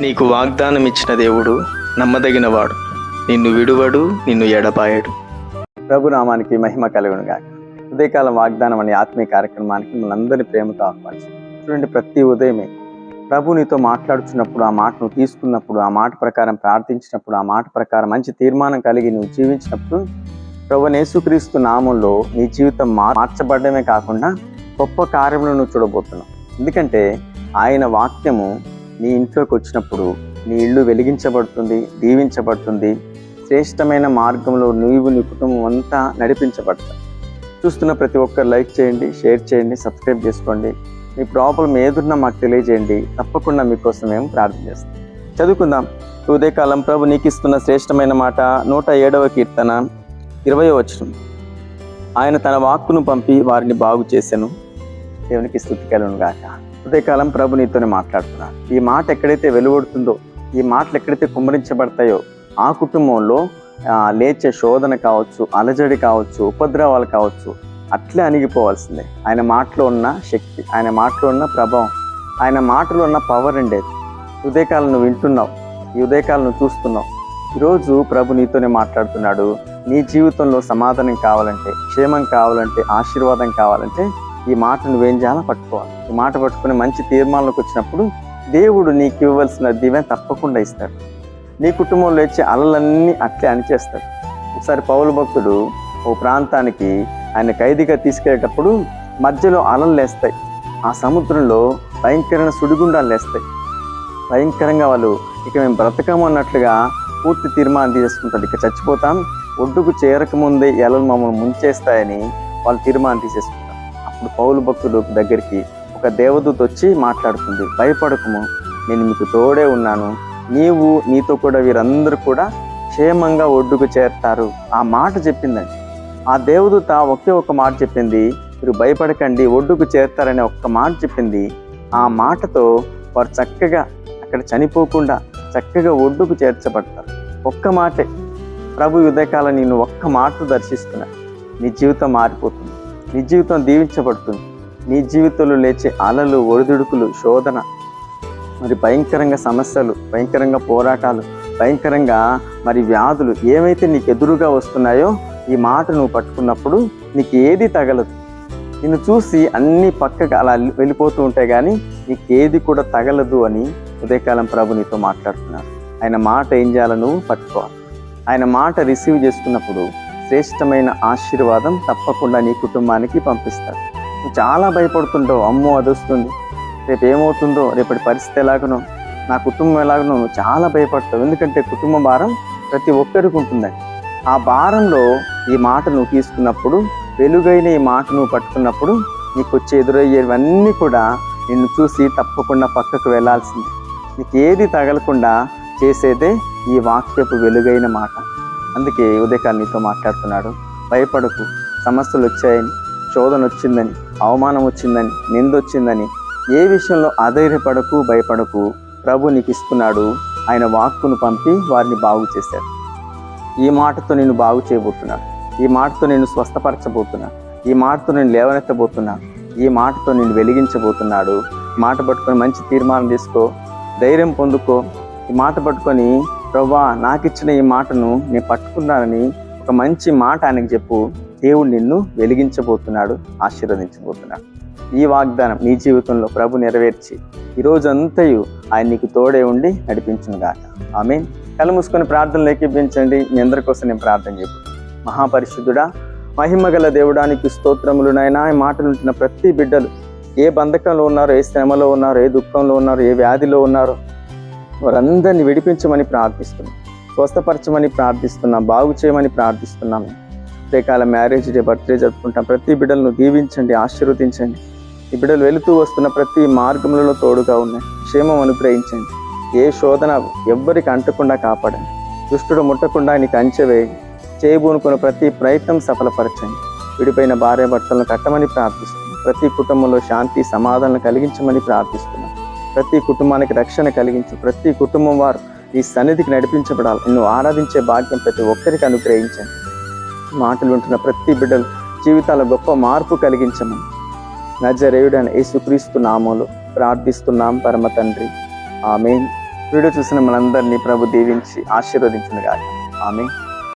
నీకు వాగ్దానం ఇచ్చిన దేవుడు నమ్మదగినవాడు. నిన్ను విడువడు నిన్ను ఎడపాయడు ప్రభునామానికి మహిమ కలుగును గాక ఉదయకాలం వాగ్దానం అనే ఆత్మీయ కార్యక్రమానికి మనందరి ప్రేమతో ఆహ్వానిస్తాం. చూడండి ప్రతి ఉదయమే ప్రభు నీతో మాట్లాడుచున్నప్పుడు ఆ మాటను తీసుకున్నప్పుడు ఆ మాట ప్రకారం ప్రార్థించినప్పుడు ఆ మాట ప్రకారం మంచి తీర్మానం కలిగి నువ్వు జీవించినప్పుడు ప్రభు నేసుక్రీస్తు నామంలో నీ జీవితం మా- మార్చబడమే కాకుండా గొప్ప కార్యములను నువ్వు చూడబోతున్నావు. ఎందుకంటే ఆయన వాక్యము నీ ఇంట్లోకి వచ్చినప్పుడు నీ ఇల్లు వెలిగించబడుతుంది దీవించబడుతుంది. శ్రేష్టమైన మార్గంలో నీవు నీ కుటుంబం అంతా నడిపించబడతావు చూస్తున్న ప్రతి ఒక్కరు లైక్ చేయండి షేర్ చేయండి సబ్స్క్రైబ్ చేసుకోండి. మీ ప్రాబ్లం ఏదున్నా మాకు తెలియజేయండి. తప్పకుండా మీకోసం మేము ప్రార్థన చేస్తాం. చదువుకుందాం. ఉదయకాలం ప్రభు నీకు ఇస్తున్న శ్రేష్టమైన మాట నూట ఏడవ కీర్తన ఇరవయో వచనం. ఆయన తన వాక్కును పంపి వారిని బాగు చేశాను దేవునికి స్థుతి కలను గాక. ఉదయకాలం ప్రభు నీతోనే మాట్లాడుతున్నాను ఈ మాట ఎక్కడైతే వెలువడుతుందో ఈ మాటలు ఎక్కడైతే కుమ్మరించబడతాయో ఆ కుటుంబంలో లేచే శోధన కావచ్చు అలజడి కావచ్చు ఉపద్రవాలు కావచ్చు అట్లే అణిగిపోవాల్సిందే. ఆయన మాటలో ఉన్న శక్తి ఆయన మాటలో ఉన్న ప్రభావం ఆయన మాటలో ఉన్న పవర్ ఉండేది. ఉదయకాలం నువ్వు వింటున్నావు ఈ ఉదయకాలం నువ్వు చూస్తున్నావు. ఈరోజు ప్రభు నీతోనే మాట్లాడుతున్నాడు. నీ జీవితంలో సమాధానం కావాలంటే క్షేమం కావాలంటే ఆశీర్వాదం కావాలంటే ఈ మాట నువ్వేం చేయాలో పట్టుకోవాలి. ఈ మాట పట్టుకుని మంచి తీర్మానాలకు వచ్చినప్పుడు దేవుడు నీకు ఇవ్వవలసిన దీవెన తప్పకుండా ఇస్తాడు. నీ కుటుంబంలో వచ్చే అలలన్నీ అట్లే అణిచేస్తాడు. ఒకసారి పౌలు భక్తుడు ఓ ప్రాంతానికి ఆయన ఖైదీగా తీసుకెళ్ళేటప్పుడు మధ్యలో అలలు లేస్తాయి. ఆ సముద్రంలో భయంకరమైన సుడిగుండాలు లేస్తాయి. భయంకరంగా వాళ్ళు ఇక మేము బ్రతకము అన్నట్లుగా పూర్తి తీర్మానం తీసేసుకుంటారు ఇక చచ్చిపోతాం ఒడ్డుకు చేరకముందే ఎలలు మమ్మల్ని ముంచేస్తాయని వాళ్ళు తీర్మానం తీసేసుకుంటారు. అప్పుడు పౌలు భక్తుడు దగ్గరికి ఒక దేవదూత వచ్చి మాట్లాడుతుంది భయపడకము నేను మీకు తోడే ఉన్నాను. నీవు నీతో కూడా వీరందరూ కూడా క్షేమంగా ఒడ్డుకు చేరుతారు. ఆ మాట చెప్పిందండి. ఆ దేవదూత ఒకే ఒక మాట చెప్పింది మీరు భయపడకండి ఒడ్డుకు చేరుతారనే ఒక్క మాట చెప్పింది. ఆ మాటతో వారు చక్కగా అక్కడ చనిపోకుండా చక్కగా ఒడ్డుకు చేర్చబడతారు. ఒక్క మాటే. ప్రభు ఉదయకాల నేను ఒక్క మాట దర్శిస్తున్నా. నీ జీవితం మారిపోతుంది. నీ జీవితం దీవించబడుతుంది. నీ జీవితంలో లేచే అలలు ఒడిదుడుకులు శోధన మరి భయంకరంగా సమస్యలు భయంకరంగా పోరాటాలు భయంకరంగా మరి వ్యాధులు ఏమైతే నీకు ఎదురుగా వస్తున్నాయో ఈ మాట నువ్వు పట్టుకున్నప్పుడు నీకు ఏది తగలదు. నిన్ను చూసి అన్ని పక్కగా అలా వెళ్ళిపోతూ ఉంటాయి కానీ నీకు ఏది కూడా తగలదు అని ఉదయకాలం ప్రభు నీతో మాట్లాడుతున్నారు. ఆయన మాట ఏం చేయాలో నువ్వు పట్టుకోవాలి. ఆయన మాట రిసీవ్ చేసుకున్నప్పుడు శ్రేష్టమైన ఆశీర్వాదం తప్పకుండా నీ కుటుంబానికి పంపిస్తాడు నువ్వు చాలా భయపడుతుంటావు అమ్మో అది వస్తుంది రేపు ఏమవుతుందో రేపటి పరిస్థితి ఎలాగనో నా కుటుంబం ఎలాగనో నువ్వు చాలా భయపడతావు. ఎందుకంటే కుటుంబ భారం ప్రతి ఒక్కరికి ఉంటుందండి. ఆ భారంలో ఈ మాట నువ్వు తీసుకున్నప్పుడు వెలుగైన ఈ మాట నువ్వు పట్టుకున్నప్పుడు నీకు వచ్చే ఎదురయ్యేవన్నీ కూడా నిన్ను చూసి తప్పకుండా పక్కకు వెళ్ళాల్సింది నీకు ఏది తగలకుండా చేసేదే ఈ వాక్యపు వెలుగైన మాట. అందుకే ఉదయకాలం నీతో మాట్లాడుతున్నాడు. భయపడకు సమస్యలు వచ్చాయని శోధన వచ్చిందని అవమానం వచ్చిందని నింద వచ్చిందని ఏ విషయంలో అధైర్యపడకు భయపడకు ప్రభు నీకు ఇస్తున్నాడు ఆయన వాక్కును పంపి వారిని బాగు చేశాడు. ఈ మాటతో నేను బాగు చేయబోతున్నాను ఈ మాటతో నేను స్వస్థపరచబోతున్నాను ఈ మాటతో నేను లేవనెత్తబోతున్నాను ఈ మాటతో నేను వెలిగించబోతున్నాడు. మాట పట్టుకొని మంచి తీర్మానం తీసుకో ధైర్యం పొందుకో. ఈ మాట పట్టుకొని ప్రవ్వా నాకిచ్చిన ఈ మాటను నేను పట్టుకున్నానని ఒక మంచి మాట ఆయనకు చెప్పు. దేవుడు నిన్ను వెలిగించబోతున్నాడు ఆశీర్వదించబోతున్నాడు. ఈ వాగ్దానం నీ జీవితంలో ప్రభు నెరవేర్చి ఈ రోజంతయు ఆయన నీకు తోడే ఉండి నడిపించునుగాక ఆమె కళ్ళు మూసుకొని ప్రార్థన లేఖించండి మీ అందరి కోసం నేను ప్రార్థన చెప్పు మహాపరిశుద్ధుడా మహిమగల దేవుడానికి స్తోత్రములు నాయనా. ఈ మాటలు ఉంటున్న ప్రతి బిడ్డలు ఏ బంధకంలో ఉన్నారో ఏ శ్రమలో ఉన్నారో ఏ దుఃఖంలో ఉన్నారో ఏ వ్యాధిలో ఉన్నారో వారందరినీ విడిపించమని ప్రార్థిస్తున్నాం. స్వస్థపరచమని ప్రార్థిస్తున్నాం. బాగు చేయమని ప్రార్థిస్తున్నాం. రేకాల మ్యారేజ్ డే బర్త్డే జరుపుకుంటాం. ప్రతి బిడ్డలను దీవించండి ఆశీర్వదించండి. ఈ బిడ్డలు వెళుతూ వస్తున్న ప్రతి మార్గములలో తోడుగా ఉన్నాయి క్షేమం అనుగ్రహించండి. ఏ శోధన ఎవ్వరికి అంటకుండా కాపాడండి. దుష్టుడు ముట్టకుండా నీకు అంచెవేయండి చేయబూనుకున్న ప్రతి ప్రయత్నం సఫలపరచండి. విడిపోయిన భార్య భర్తలను కట్టమని ప్రార్థిస్తున్నాం. ప్రతి కుటుంబంలో శాంతి సమాధానం కలిగించమని ప్రార్థిస్తున్నాం. ప్రతి కుటుంబానికి రక్షణ కలిగించు. ప్రతి కుటుంబం వారు ఈ సన్నిధికి నడిపించబడాలి. నిన్ను ఆరాధించే భాగ్యం ప్రతి ఒక్కరికి అనుగ్రహించండి. మాటలు ఉంటున్న ప్రతి బిడ్డలు జీవితాల గొప్ప మార్పు కలిగించమని నజరేయుడైన యేసుక్రీస్తు నామములో ప్రార్థిస్తున్నాం పరమ తండ్రి. ఆమె వీడియో చూసిన మనందరినీ ప్రభు దీవించి ఆశీర్వదించిన గాక ఆమె